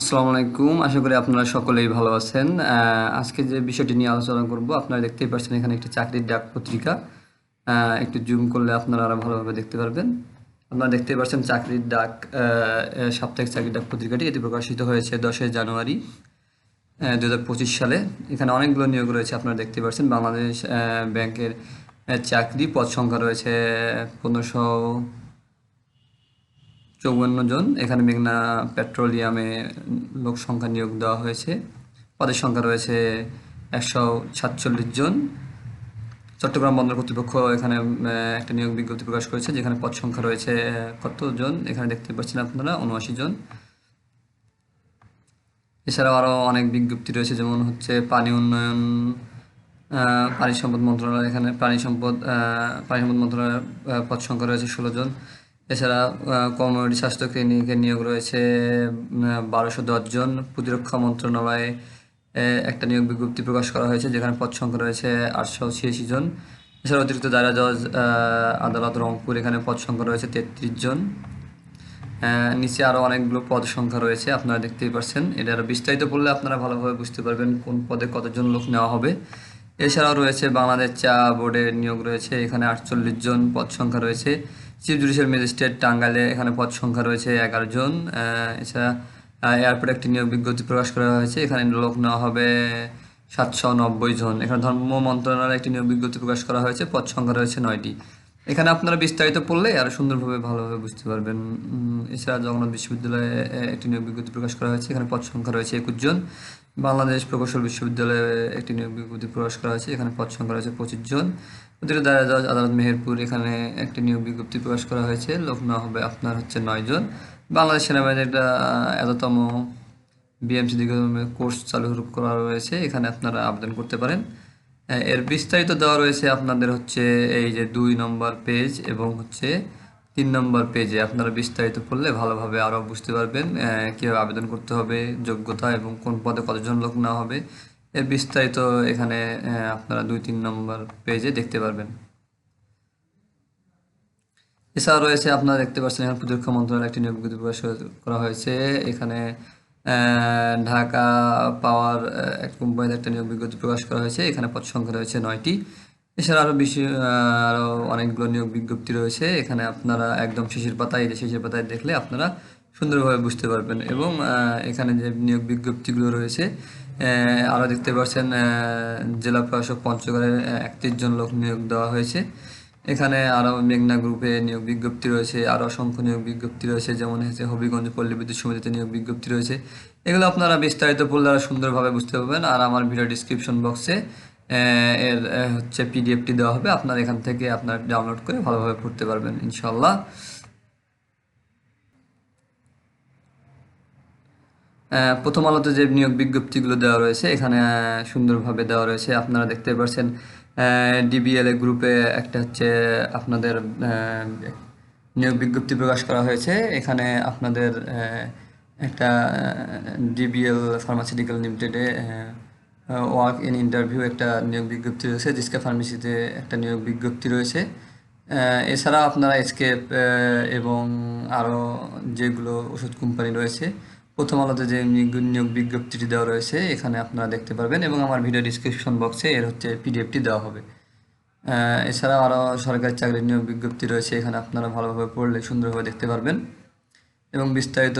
আসসালামু আলাইকুম। আশা করি আপনারা সকলেই ভালো আছেন। আজকে যে বিষয়টি নিয়ে আলোচনা করব, আপনারা দেখতেই পাচ্ছেন এখানে একটি চাকরির ডাক পত্রিকা। একটু জুম করলে আপনারা আরও ভালোভাবে দেখতে পারবেন। আপনারা দেখতেই পাচ্ছেন চাকরির ডাক সাপ্তাহিক চাকরির ডাক পত্রিকাটি এটি প্রকাশিত হয়েছে দশই জানুয়ারি দু হাজার পঁচিশ সালে। এখানে অনেকগুলো নিয়োগ রয়েছে, আপনারা দেখতে পাচ্ছেন। বাংলাদেশ ব্যাংকের চাকরি পদ সংখ্যা রয়েছে পনেরোশো চৌবান্ন জন। এখানে মেঘনা পেট্রোলিয়ামে লোক সংখ্যা নিয়োগ দেওয়া হয়েছে। পদের সংখ্যা রয়েছে একশো সাতচল্লিশ জন। চট্টগ্রাম বন্দর কর্তৃপক্ষ এখানে একটা নিয়োগ বিজ্ঞপ্তি প্রকাশ করেছে, যেখানে পদ সংখ্যা রয়েছে কতজন? এখানে দেখতে পাচ্ছেন আপনারা, উনআশি জন। এছাড়াও আরও অনেক বিজ্ঞপ্তি রয়েছে, যেমন হচ্ছে পানি উন্নয়ন পানি সম্পদ মন্ত্রণালয়, এখানে পানি সম্পদ পানি সম্পদ মন্ত্রণালয়ের পদ সংখ্যা রয়েছে ষোলো জন। এছাড়া কমিউনিটি স্বাস্থ্য ক্লিনিকে নিয়োগ রয়েছে বারোশো জন। প্রতিরক্ষা মন্ত্রণালয়ে একটা নিয়োগ বিজ্ঞপ্তি প্রকাশ করা হয়েছে, যেখানে পদ সংখ্যা রয়েছে আটশো ছিয়াশি জন। এছাড়া অতিরিক্ত দায়রা জজ আদালত রংপুর, এখানে পদ সংখ্যা রয়েছে তেত্রিশ জন। নিচে আরও অনেকগুলো পদ সংখ্যা রয়েছে, আপনারা দেখতেই পাচ্ছেন এটা আরও বিস্তারিত পড়লে আপনারা ভালোভাবে বুঝতে পারবেন কোন পদে কতজন লোক নেওয়া হবে। এছাড়াও রয়েছে বাংলাদেশ চা বোর্ডের নিয়োগ রয়েছে, এখানে আটচল্লিশ জন পদ সংখ্যা রয়েছে। চিফ জুডিশিয়াল ম্যাজিস্ট্রেট টাঙ্গাইলে এখানে পদ সংখ্যা রয়েছে এগারো জন। এছাড়া এয়ারপোর্টে একটি নিয়োগ বিজ্ঞপ্তি প্রকাশ করা হয়েছে। এখানে লোক নেওয়া হবে সাতশো নব্বই জন। এখানে ধর্ম মন্ত্রণালয়ে একটি নিয়োগ বিজ্ঞপ্তি প্রকাশ করা হয়েছে। পদ সংখ্যা রয়েছে নয়টি। এখানে আপনারা বিস্তারিত পড়লে আরও সুন্দরভাবে ভালোভাবে বুঝতে পারবেন। এছাড়া জগন্নাথ বিশ্ববিদ্যালয়ে একটি নিয়োগ বিজ্ঞপ্তি প্রকাশ করা হয়েছে। এখানে পদ সংখ্যা রয়েছে একুশ জন। বাংলাদেশ প্রকৌশল বিশ্ববিদ্যালয়ে একটি নিয়োগ বিজ্ঞপ্তি প্রকাশ করা হয়েছে। এখানে পদ সংখ্যা রয়েছে পঁচিশ জন। অতিরিক্ত দায়রা জজ আদালত মেহেরপুর এখানে একটি নিয়োগ বিজ্ঞপ্তি প্রকাশ করা হয়েছে। লোক নেওয়া হবে আপনার হচ্ছে নয় জন। বাংলাদেশ সেনাবাহিনীর একটা এততম বিএমসি দিকে কোর্স চালু করা রয়েছে। এখানে আপনারা আবেদন করতে পারেন। এর বিস্তারিত দেওয়া রয়েছে আপনাদের হচ্ছে এই যে দুই নম্বর পেজ এবং হচ্ছে তিন নম্বর পেজে আপনারা বিস্তারিত পড়লে ভালোভাবে আরও বুঝতে পারবেন কীভাবে আবেদন করতে হবে, যোগ্যতা এবং কোন পদে কতজন লোক নেওয়া হবে। এর বিস্তারিত এখানে আপনারা দুই তিন নম্বর পেজে দেখতে পারবেন। এছাড়া রয়েছে আপনারা দেখতে পাচ্ছেন এখানে প্রতিরক্ষা মন্ত্রণালয় একটি নিয়োগ বিজ্ঞপ্তি প্রকাশ করা হয়েছে। এখানে ঢাকা পাওয়ার এক কোম্পানিতে একটা নিয়োগ বিজ্ঞপ্তি প্রকাশ করা হয়েছে। এখানে পদ সংখ্যা রয়েছে নয়টি। এছাড়া আরও বেশি আরও অনেকগুলো নিয়োগ বিজ্ঞপ্তি রয়েছে। এখানে আপনারা একদম শেষের পাতায় যে শেষের পাতায় দেখলে আপনারা সুন্দরভাবে বুঝতে পারবেন। এবং এখানে যে নিয়োগ বিজ্ঞপ্তিগুলো রয়েছে আরও দেখতে পাচ্ছেন জেলা প্রশাসক পঞ্চগড়ের একত্রিশ জন লোক নিয়োগ দেওয়া হয়েছে। এখানে আরও মেঘনা গ্রুপে নিয়োগ বিজ্ঞপ্তি রয়েছে আরও অসংখ্য নিয়োগ বিজ্ঞপ্তি রয়েছে, যেমন হচ্ছে হবিগঞ্জ পল্লী বিদ্যুৎ সমিতিতে নিয়োগ বিজ্ঞপ্তি রয়েছে। এগুলো আপনারা বিস্তারিত পড়লে আরও সুন্দরভাবে বুঝতে পারবেন। আর আমার ভিডিও ডিসক্রিপশন বক্সে এর হচ্ছে পিডিএফটি দেওয়া হবে। আপনার এখান থেকে আপনার ডাউনলোড করে ভালোভাবে পড়তে পারবেন ইনশাল্লাহ প্রথম আলোতে যে নিয়োগ বিজ্ঞপ্তিগুলো দেওয়া রয়েছে, এখানে সুন্দরভাবে দেওয়া রয়েছে। আপনারা দেখতে পাচ্ছেন ডিবিএলএ গ্রুপে একটা হচ্ছে আপনাদের নিয়োগ বিজ্ঞপ্তি প্রকাশ করা হয়েছে। এখানে আপনাদের একটা ডিবিএল ফার্মাসিউটিক্যাল লিমিটেডে ওয়ার্ক ইন ইন্টারভিউ একটা নিয়োগ বিজ্ঞপ্তি রয়েছে, জিসকা ফার্মেসিতে একটা নিয়োগ বিজ্ঞপ্তি রয়েছে। এছাড়া আপনারা এসকেপ এবং আরও যেগুলো ওষুধ কোম্পানি রয়েছে, প্রথম আলোতে যে নিয়োগ- বিজ্ঞপ্তিটি দেওয়া রয়েছে, এখানে আপনারা দেখতে পারবেন এবং আমার ভিডিও ডিসক্রিপশন বক্সে এর হচ্ছে পিডিএফটি দেওয়া হবে। এছাড়াও আরও সরকারি চাকরির নিয়োগ বিজ্ঞপ্তি রয়েছে, এখানে আপনারা ভালোভাবে পড়লে সুন্দরভাবে দেখতে পারবেন এবং বিস্তারিত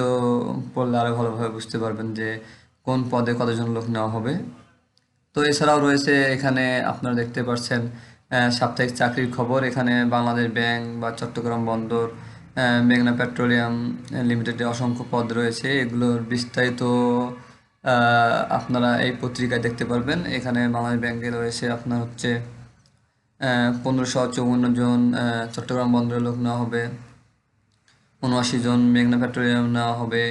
পড়লে আরও ভালোভাবে বুঝতে পারবেন যে কোন পদে কতজন লোক নেওয়া হবে। তো এছাড়াও রয়েছে এখানে আপনারা দেখতে পাচ্ছেন সাপ্তাহিক চাকরির খবর। এখানে বাংলাদেশ ব্যাংক বা চট্টগ্রাম বন্দর মেঘনা পেট্রোলিয়াম লিমিটেডে অসংখ্য পদ রয়েছে। এগুলোর বিস্তারিত আপনারা এই পত্রিকায় দেখতে পারবেন। এখানে বাংলাদেশ ব্যাংকে রয়েছে আপনার হচ্ছে পনেরোশো চৌবন্ন জন চট্টগ্রাম বন্দরের লোক নেওয়া হবে, উনআশি জন মেঘনা পেট্রোলিয়াম নেওয়া হবে।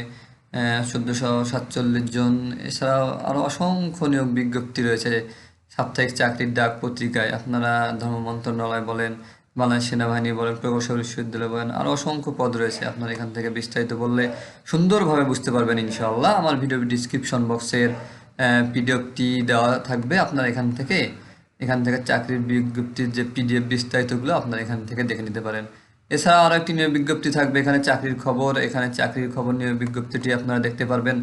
চোদ্দোশো সাতচল্লিশ জন। এছাড়াও আরও অসংখ্য নিয়োগ বিজ্ঞপ্তি রয়েছে। সাপ্তাহিক চাকরির ডাক পত্রিকায় আপনারা ধর্ম মন্ত্রণালয় বলেন, বাংলাদেশ সেনাবাহিনী বলেন, প্রকৌশল বিশ্ববিদ্যালয় বলেন আরও অসংখ্য পদ রয়েছে। আপনারা এখান থেকে বিস্তারিত বললে সুন্দরভাবে বুঝতে পারবেন ইনশাআল্লাহ। আমার ভিডিও ডিসক্রিপশন বক্সের পিডিএফটি দেওয়া থাকবে। আপনারা এখান থেকে এখান থেকে চাকরির বিজ্ঞপ্তির যে পিডিএফ বিস্তারিতগুলো, আপনারা এখান থেকে দেখে নিতে পারেন। এছাড়া আরও একটি নিয়োগ বিজ্ঞপ্তি থাকবে, এখানে চাকরির খবর। এখানে চাকরির খবর নিয়োগ বিজ্ঞপ্তিটি আপনারা দেখতে পারবেন।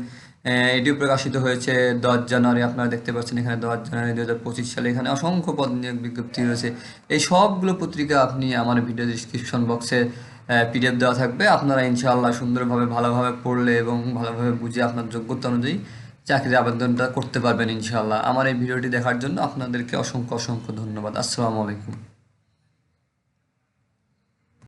এটিও প্রকাশিত হয়েছে দশ জানুয়ারি, আপনারা দেখতে পাচ্ছেন এখানে দশ জানুয়ারি দু হাজার পঁচিশ সালে এখানে অসংখ্য পদ নিয়োগ বিজ্ঞপ্তি রয়েছে। এই সবগুলো পত্রিকা আপনি আমার ভিডিও ডিসক্রিপশন বক্সে পিডিএফ দেওয়া থাকবে। আপনারা ইনশাআল্লাহ সুন্দরভাবে, ভালোভাবে পড়লে এবং ভালোভাবে বুঝে আপনার যোগ্যতা অনুযায়ী চাকরির আবেদনটা করতে পারবেন ইনশাআল্লাহ। আমার এই ভিডিওটি দেখার জন্য আপনাদেরকে অসংখ্য অসংখ্য ধন্যবাদ। আসসালামু আলাইকুম।